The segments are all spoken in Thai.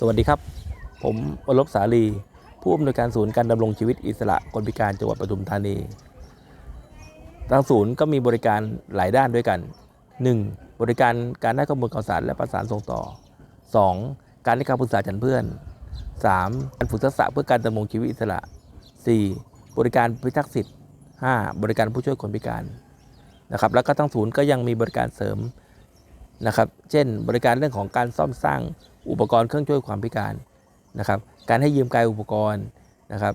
สวัสดีครับ ผมวรบสาลี ผู้อำนวยการศูนย์การดำรงชีวิตอิสระคนพิการจังหวัดปทุมธานี ทางศูนย์ก็มีบริการหลายด้านด้วยกัน 1. บริการการให้ข้อมูลข่าวสารและประสานส่งต่อ 2. การให้คำปรึกษาจันเพื่อน 3. การฝึกทักษะเพื่อการดำรงชีวิตอิสระ 4. บริการพิทักษ์สิทธิ์ 5. บริการผู้ช่วยคนพิการนะครับแล้วก็ทั้งศูนย์ก็ยังมีบริการเสริม นะครับ เช่น บริการเรื่องของการซ่อมสร้างอุปกรณ์เครื่องช่วยความพิการนะครับ การให้ยืมกายอุปกรณ์นะครับ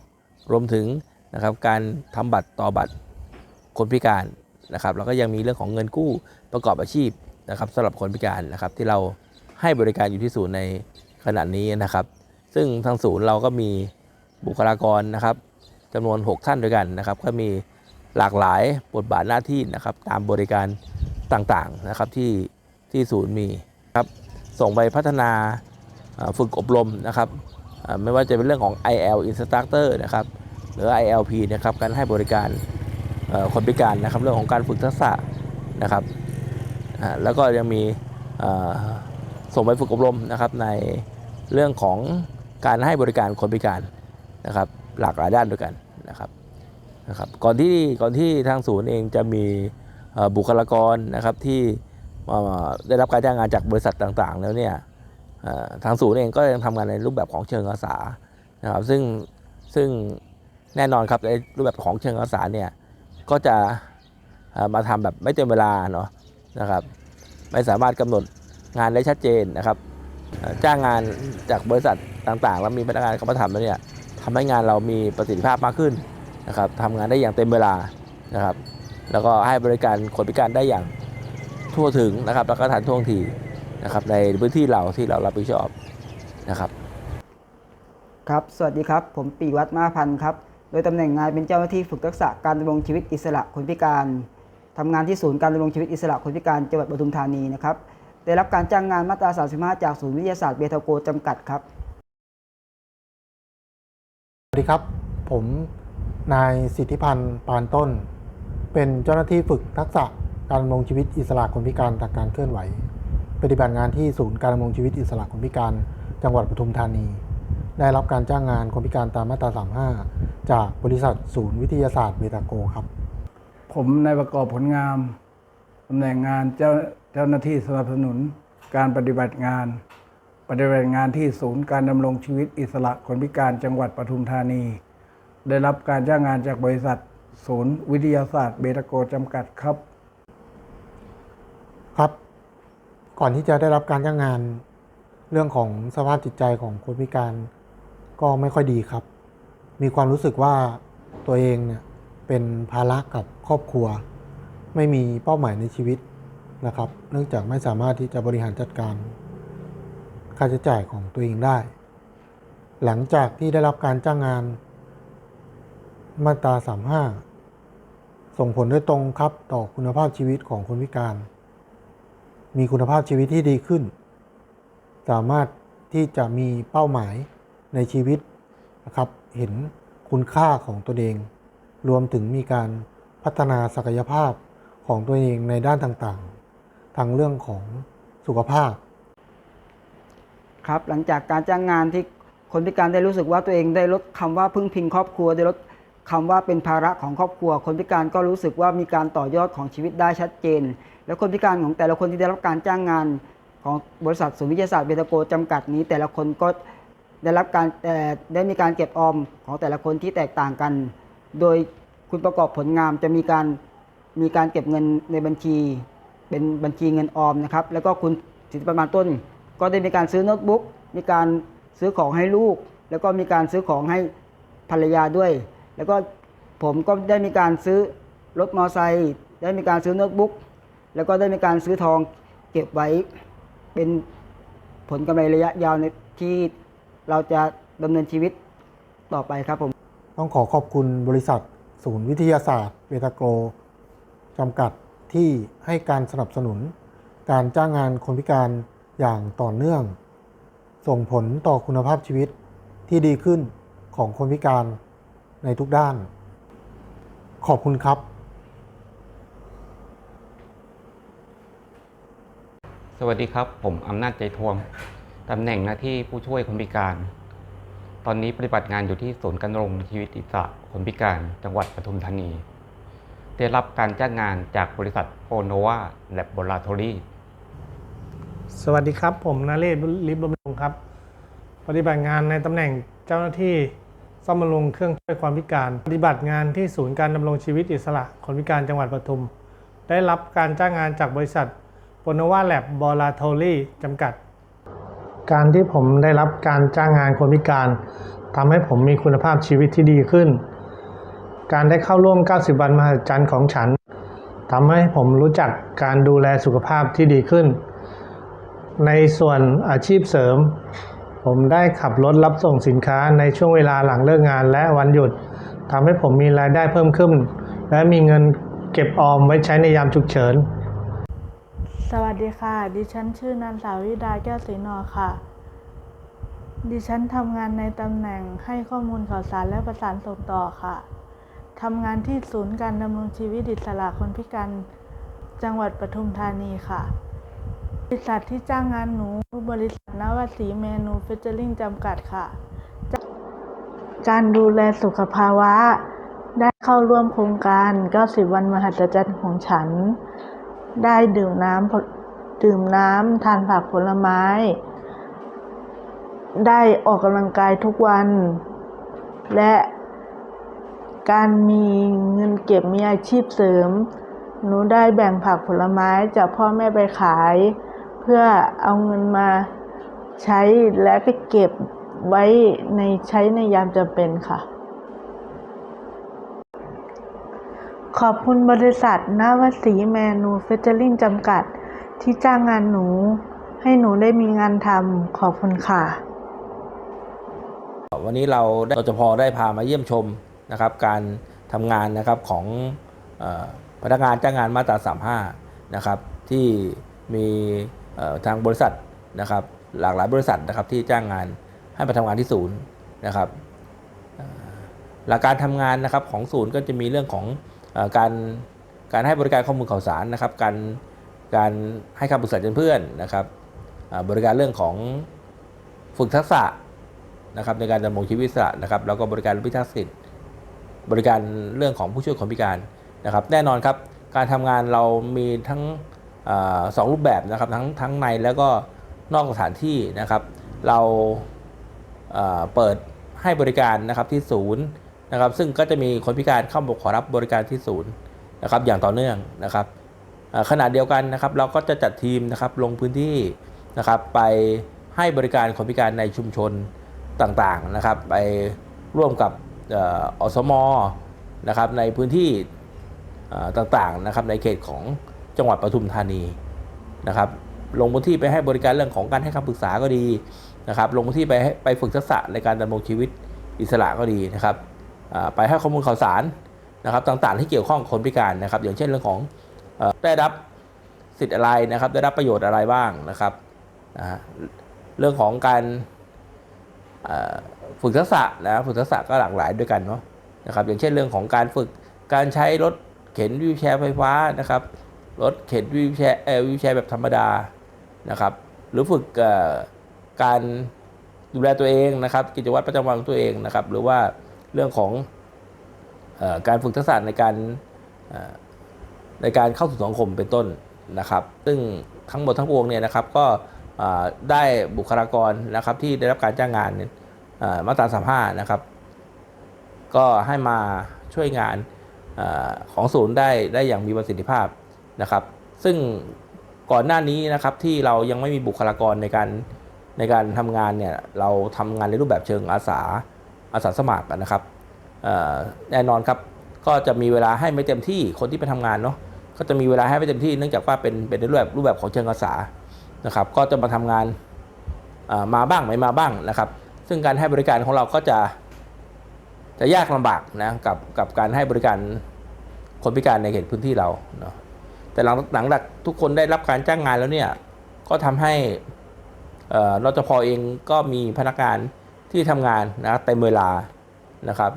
รวมถึงนะครับการทำบัตรต่อบัตรคนพิการนะครับแล้วก็ยังมีเรื่องของเงินกู้ประกอบอาชีพนะครับสำหรับคนพิการนะครับ ที่เราให้บริการอยู่ที่ศูนย์ในขณะนี้นะครับ ซึ่งทางศูนย์เราก็มีบุคลากรนะครับจำนวน 6 ท่านด้วยกันนะครับ ก็มีหลากหลายบทบาทหน้าที่นะครับ ตามบริการต่างๆนะครับที่ ที่ศูนย์มีครับส่งไปพัฒนาฝึกอบรมนะครับไม่ว่าจะเป็นเรื่องของ IL Instructor นะครับหรือ ILP นะครับการให้บริการคนพิการนะครับเรื่องของการฝึกทักษะนะครับแล้วก็ยังมีส่งไปฝึกอบรมนะครับในเรื่องของการให้บริการคนพิการนะครับหลากหลายด้านด้วยกันนะครับนะครับก่อนที่ก่อนที่ทางศูนย์เองจะมีบุคลากรนะครับที่ ได้รับการจ้างงานจากบริษัทต่างๆ แล้วเนี่ยทางศูนย์เองก็ยังทำงานในรูปแบบของเชิงอาสานะครับซึ่งซึ่งแน่นอนครับในรูปแบบของเชิงอาสาเนี่ยก็จะมาทำแบบไม่เต็มเวลาเนาะนะครับ ไม่สามารถกำหนดงานได้ชัดเจนนะครับ จ้างงานจากบริษัทต่างๆ แล้วมีพนักงานเข้ามาทำแล้วเนี่ยทำให้งานเรามีประสิทธิภาพมากขึ้นนะครับทำงานได้อย่างเต็มเวลานะครับ แล้วก็ให้บริการคนพิการได้อย่าง ทั่วถึงนะครับแล้วก็ทันท่วงทีนะครับในพื้นที่เราที่เรารับผิดชอบนะครับ ครับ สวัสดีครับ ผมปีวัฒน์มาพันธ์ครับ โดยตำแหน่งงานเป็นเจ้าหน้าที่ฝึกทักษะการดำรงชีวิตอิสระคนพิการทำงานที่ศูนย์การดำรงชีวิตอิสระคนพิการจังหวัดปทุมธานีนะครับได้รับการจ้างงานมาตรา 35 จากศูนย์วิทยาศาสตร์เบทาโกจำกัดครับ สวัสดีครับ ผมนายสิทธิพันธ์ปานต้น เป็นเจ้าหน้าที่ฝึกทักษะ การดำรงชีวิตอิสระคนพิการทางการเคลื่อนไหว ปฏิบัติงานที่ศูนย์การดำรงชีวิตอิสระคนพิการ จังหวัดปทุมธานี ได้รับการจ้างงานคนพิการตามมาตรา 35 จากบริษัทศูนย์วิทยาศาสตร์เบตาโกครับ ผมนายประกอบผลงามตำแหน่งงานเจ้าเจ้าหน้าที่สนับสนุน การปฏิบัติงาน ปฏิบัติงานที่ศูนย์การดำรงชีวิตอิสระคนพิการจังหวัดปทุมธานี ได้รับการจ้างงานจากบริษัท ศูนย์วิทยาศาสตร์เบตาโกจำกัดครับครับ ก่อนที่จะได้รับการจ้างงาน เรื่องของสภาพจิตใจของคนพิการก็ไม่ค่อยดีครับ มีความรู้สึกว่าตัวเองเนี่ยเป็นภาระกับครอบครัว ไม่มีเป้าหมายในชีวิตนะครับ เนื่องจากไม่สามารถที่จะบริหารจัดการ ค่าใช้จ่ายของตัวเองได้ หลังจากที่ได้รับการจ้างงาน มาตรา35 ส่งผลโดยตรงครับต่อคุณภาพชีวิตของคนพิการ มีคุณภาพชีวิตที่ดีขึ้น สามารถที่จะมีเป้าหมายในชีวิตนะครับ เห็นคุณค่าของตัวเอง รวมถึงมีการพัฒนาศักยภาพของตัวเองในด้านต่างๆทั้งเรื่องของสุขภาพ ครับ หลังจากการจ้างงานที่คนพิการได้รู้สึกว่าตัวเองได้ลดคำว่าพึ่งพิงครอบครัวได้ลด คำว่าเป็นภาระของครอบครัว คนพิการก็รู้สึกว่ามีการต่อยอดของชีวิตได้ชัดเจน แล้วคนพิการของแต่ละคนที่ได้รับการจ้างงานของบริษัทศูนย์วิทยาศาสตร์เบตาโกจำกัดนี้ แต่ละคนก็ได้รับการได้มีการเก็บออมของแต่ละคนที่แตกต่างกัน โดยคุณประกอบผลงามจะมีการมีการเก็บเงินในบัญชี เป็นบัญชีเงินออมนะครับ แล้วก็คุณสิทธิประมาณต้น ก็ได้มีการซื้อโน้ตบุ๊กมีการซื้อของให้ลูก แล้วก็มีการซื้อของให้ภรรยาด้วย แล้วก็ผมก็ได้มีการซื้อรถมอเตอร์ไซค์ได้มีการซื้อโน้ตบุ๊กแล้วก็ได้มีการซื้อทองเก็บไว้เป็นผลกำไรระยะยาวในที่เราจะดำเนินชีวิตต่อไปครับผม ต้องขอขอบคุณบริษัท ศูนย์วิทยาศาสตร์เบตาโกจำกัดที่ให้การสนับสนุน การจ้างงานคนพิการอย่างต่อเนื่อง ส่งผลต่อคุณภาพชีวิตที่ดีขึ้นของคนพิการ ในทุกด้าน ขอบคุณครับ สวัสดีครับ ผมอำนาจใจทวมตำแหน่งหน้าที่ผู้ช่วยคนพิการ ตอนนี้ปฏิบัติงานอยู่ที่ศูนย์การดำรงชีวิตอิสระคนพิการจังหวัดปทุมธานี ได้รับการจ้างงานจากบริษัทโอโนวาแลบบอลาทอรี่สวัสดีครับ ผมนาเรศลิบบำรุงครับ ปฏิบัติงานในตำแหน่งเจ้าหน้าที่ ซ่อมบำรุงเครื่องช่วยความพิการ ปฏิบัติงานที่ศูนย์การดำรงชีวิตอิสระคนพิการจังหวัดปทุม ได้รับการจ้างงานจากบริษัทโปนวาแลบบอลาทอรี่จำกัด การที่ผมได้รับการจ้างงานคนพิการทำให้ผมมีคุณภาพชีวิตที่ดีขึ้น การได้เข้าร่วม 90 วันมหัศจรรย์ของฉันทำให้ผมรู้จักการดูแลสุขภาพที่ดีขึ้น ในส่วนอาชีพเสริม ผมได้ขับรถรับส่งสินค้าในช่วงเวลาหลังเลิกงานและวันหยุดทำให้ผมมีรายได้เพิ่มขึ้น และมีเงินเก็บออมไว้ใช้ในยามฉุกเฉิน สวัสดีค่ะ ดิฉันชื่อนางสาววิดาแก้วศรีนอค่ะ ดิฉันทำงานในตำแหน่งให้ข้อมูลข่าวสารและประสานส่งต่อค่ะทำงานที่ศูนย์การดำรงชีวิตอิสระคนพิการจังหวัดปทุมธานีค่ะ ริษัทที่จ้างงานหนูบริษัทนวสีเมนูเฟเจอริงจำกัดค่ะ การดูแลสุขภาวะ ได้เข้าร่วมโครงการ 90 วันมหัศจรรย์ของฉัน ได้ดื่มน้ำดื่มน้ำทานผักผลไม้ ได้ออกกำลังกายทุกวัน และการมีเงินเก็บมีอาชีพเสริม หนูได้แบ่งผักผลไม้จากพ่อแม่ไปขาย เพื่อเอาเงินมาใช้และก็เก็บไว้ในใช้ในยามจำเป็นค่ะ ขอบคุณบริษัทนวสีแมนูเฟเจอริงจำกัด ที่จ้างงานหนู ให้หนูได้มีงานทำขอบคุณค่ะ วันนี้เราได้เราจะพอได้พามาเยี่ยมชมนะครับ การทำงานนะครับของอพนักงานจ้างงานมาตรา 35 นะครับ ที่มี ทางบริษัทนะครับหลากหลายบริษัทนะครับที่จ้างงานให้มาทำงานที่ศูนย์นะครับหลักการทำงานนะครับของศูนย์ก็จะมีเรื่องของอการการให้บริการข้อมูลข่าวสารนะครับ การการให้คำปรึกษาเพื่อนนะครับบริการเรื่องของฝึกทักษะนะครับในการดำรงชีวิตะนะครับแล้วก็บริการพิทักษ์สิทธิ์บริการเรื่องของผู้ช่วยคนพิการนะครับ แน่นอนครับการทำงานเรามีทั้ง สองรูปแบบนะครับทั้งทั้งในแล้วก็นอกสถานที่นะครับ เราเปิดให้บริการนะครับที่ศูนย์นะครับ ซึ่งก็จะมีคนพิการเข้ามาขอรับบริการที่ศูนย์นะครับ อย่างต่อเนื่องนะครับขณะเดียวกันนะครับ เราก็จะจัดทีมนะครับลงพื้นที่นะครับ ไปให้บริการคนพิการในชุมชนต่างๆนะครับ ไปร่วมกับอสมนะครับในพื้นที่ต่างๆนะครับในเขตของ จังหวัดปทุมธานีนะครับ ลงพื้นที่ไปให้บริการเรื่องของการให้คำปรึกษาก็ดีนะครับ ลงพื้นที่ไปให้ไปฝึกทักษะในการดำรงชีวิตอิสระก็ดีนะครับไปให้ข้อมูลข่าวสารนะครับต่างๆที่เกี่ยวข้องกับคนพิการนะครับ อย่างเช่นเรื่องของอได้รับสิทธิ์อะไรนะครับ ได้รับประโยชน์อะไรบ้างนะครับนะฮะเรื่องของการฝึกทักษะนะฝึกทักษะก็หลากหลายด้วยกันเนาะนะครับ อย่างเช่นเรื่องของการฝึกการใช้รถเข็นวิวแชร์ไฟฟ้านะครับ รถเข็นวิวแชร์วิวแชร์แบบธรรมดานะครับ หรือฝึกการดูแลตัวเองนะครับ กิจวัตรประจำวันของตัวเองนะครับ หรือว่าเรื่องของอการฝึกทักษะในการในการเข้าสู่สังคมเป็นต้นนะครับ ซึ่งทั้งหมดทั้งปวงเนี่ยนะครับก็ได้บุคลากรนะครับที่ได้รับการจ้างงานมาตราสามห้านะครับ ก็ให้มาช่วยงานอของศูนย์ได้ได้อย่างมีประสิทธิภาพ นะครับ ซึ่งก่อนหน้านี้นะครับที่เรายังไม่มีบุคลากรในการในการทำงานเนี่ยเราทำงานในรูปแบบเชิงอาสาอาสาสมัครนะครับแน่นอนครับก็จะมีเวลาให้ไม่เต็มที่คนที่ไปทำงานเนาะก็จะมีเวลาให้ไม่เต็มที่เนื่องจากว่าเป็นเป็นในรูปแบบรูปแบบของเชิงอาสานะครับ ก็จะมาทำงานมาบ้างไม่มาบ้างนะครับ ซึ่งการให้บริการของเราก็จะจะยากลำบากนะกับกับการให้บริการคนพิการในเขตพื้นที่เราเนาะ แต่หลังหลังจากทุกคนได้รับการจ้างงานแล้วเนี่ย ก็ทำให้เอ่อนจพเองก็มีพนักงานที่ทำงานนะเต็มเวลานะครับ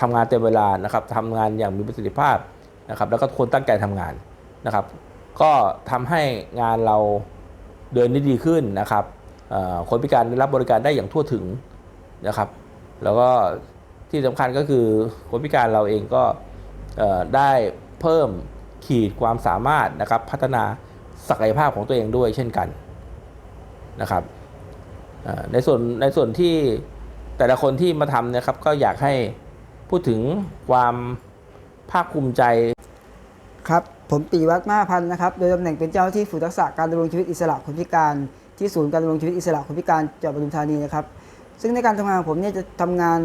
ทำงานเต็มเวลานะครับทำงานอย่างมีประสิทธิภาพนะครับ แล้วก็คนตั้งใจทำงานนะครับ ก็ทำให้งานเราเดินได้ดีขึ้นนะครับคนพิการได้รับบริการได้อย่างทั่วถึงนะครับ แล้วก็ที่สำคัญก็คือคนพิการเราเองก็ได้เพิ่ม ขีดความสามารถนะครับพัฒนาศักยภาพของตัวเองด้วยเช่นกันนะครับในส่วนในส่วนที่แต่ละคนที่มาทำนะครับก็อยากให้พูดถึงความภาคภูมิใจครับผมปีวัฒน์มาพันธ์นะครับโดยตำแหน่งเป็นเจ้าที่ฝึกทักษะการดำรงชีวิตอิสระคนพิการที่ศูนย์การดำรงชีวิตอิสระคนพิการจังหวัดปทุมธานีนะครับซึ่งในการทำงานผมเนี่ยจะทำงาน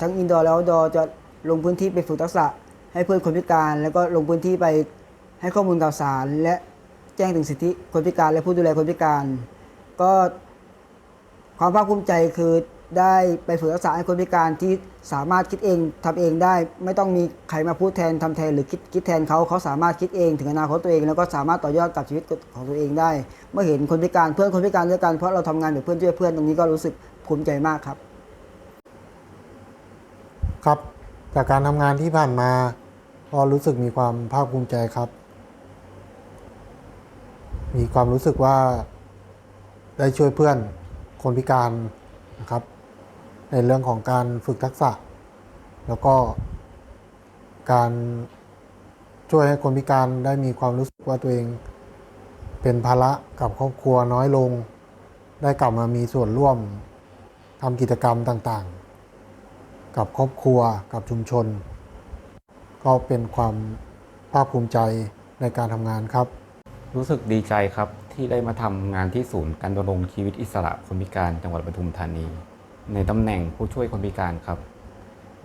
ทั้งอินดอร์และ o อ t ดอร์จะลงพื้นที่ไปฝึกทักษะให้เพื่อนคนพิการ แล้วก็ลงพื้นที่ไป ให้ข้อมูลข่าวสาร และแจ้งถึงสิทธิคนพิการและผู้ดูแลคนพิการ ก็ความภาคภูมิใจคือได้ไปฝึกทักษะให้คนพิการที่สามารถคิดเองทำเองได้ ไม่ต้องมีใครมาพูดแทนทำแทนหรือคิดคิดแทนเขาเขาสามารถคิดเองถึงอนาคตตัวเอง แล้วก็สามารถต่อยอดกับชีวิตของตัวเองได้ เมื่อเห็นคนพิการเพื่อนคนพิการด้วยกันเพราะเราทำงานแบบเพื่อนช่วยเพื่อนตรงนี้ก็รู้สึกภูมิใจมากครับ ครับ จากการทำงานที่ผ่านมาก็รู้สึกมีความภาคภูมิใจครับ มีความรู้สึกว่าได้ช่วยเพื่อนคนพิการนะครับ ในเรื่องของการฝึกทักษะ แล้วก็การช่วยให้คนพิการได้มีความรู้สึกว่าตัวเอง เป็นภาระกับครอบครัวน้อยลง ได้กลับมามีส่วนร่วมทำกิจกรรมต่างๆ กับครอบครัวกับชุมชน ก็เป็นความภาคภูมิใจในการทำงานครับ รู้สึกดีใจครับที่ได้มาทำงานที่ศูนย์การดำรงชีวิตอิสระคนพิการจังหวัดปทุมธานี ในตำแหน่งผู้ช่วยคนพิการครับ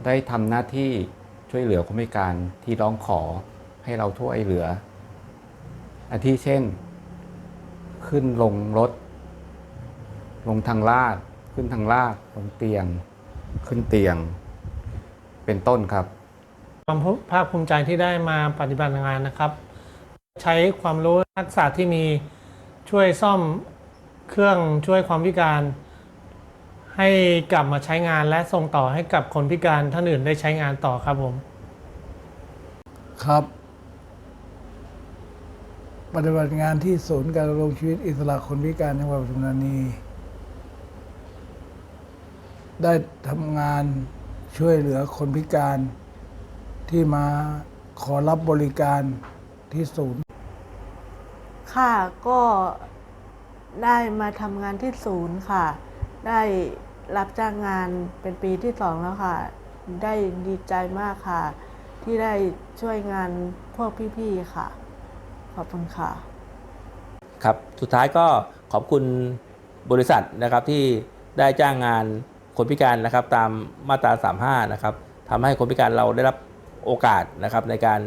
ได้ทำหน้าที่ช่วยเหลือคนพิการที่ร้องขอให้เราช่วยเหลือ อาทิเช่น ขึ้นลงรถ ลงทางลาด ขึ้นทางลาดลงเตียง ขึ้นเตียง เป็นต้นครับ ความภาคภูมิใจที่ได้มาปฏิบัติงานนะครับ ใช้ความรู้ทักษะที่มีช่วยซ่อมเครื่องช่วยความพิการ ให้กลับมาใช้งานและส่งต่อให้กับคนพิการท่านอื่นได้ใช้งานต่อครับผม ครับ ปฏิบัติงานที่ศูนย์การดำรงชีวิตอิสระคนพิการจังหวัดปทุมธานี ได้ทำงานช่วยเหลือคนพิการที่มาขอรับบริการที่ศูนย์ ค่ะก็ได้มาทำงานที่ศูนย์ค่ะ ได้รับจ้างงานเป็นปีที่สองแล้วค่ะ ได้ดีใจมากค่ะ ที่ได้ช่วยงานพวกพี่ๆค่ะ ขอบคุณค่ะ ครับ สุดท้ายก็ขอบคุณบริษัทนะครับที่ได้จ้างงานคนพิการนะครับ ตามมาตรา 35 นะครับทำให้คนพิการเราได้รับโอกาสนะครับในการ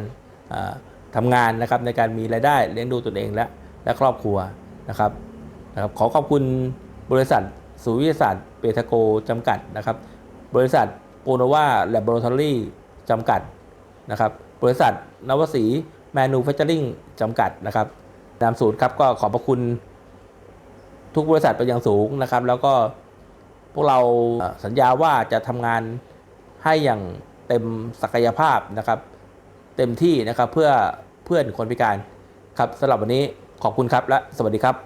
ทำงานนะครับในการมีรายได้เลี้ยงดูตนเองและและครอบครัวนะครับนะครับขอขอบคุณบริษัทศูวิทยาศาสตร์เปทาโกจำกัดนะครับ บริษัทโปโนวาแลบอร t ทอรี่จำกัดนะครับ บริษัทนวสีแมนูแฟคเจอริงจำกัดนะครับนามศูนย์ครับก็ขอบพระคุณทุกบริษัทเป็นอย่างสูงนะครับ แล้วก็พวกเราสัญญาว่าจะทำงานให้อย่างเต็มศักยภาพนะครับ เต็มที่นะครับ เพื่อเพื่อนคนพิการครับสำหรับวันนี้ขอบคุณครับและสวัสดีครับ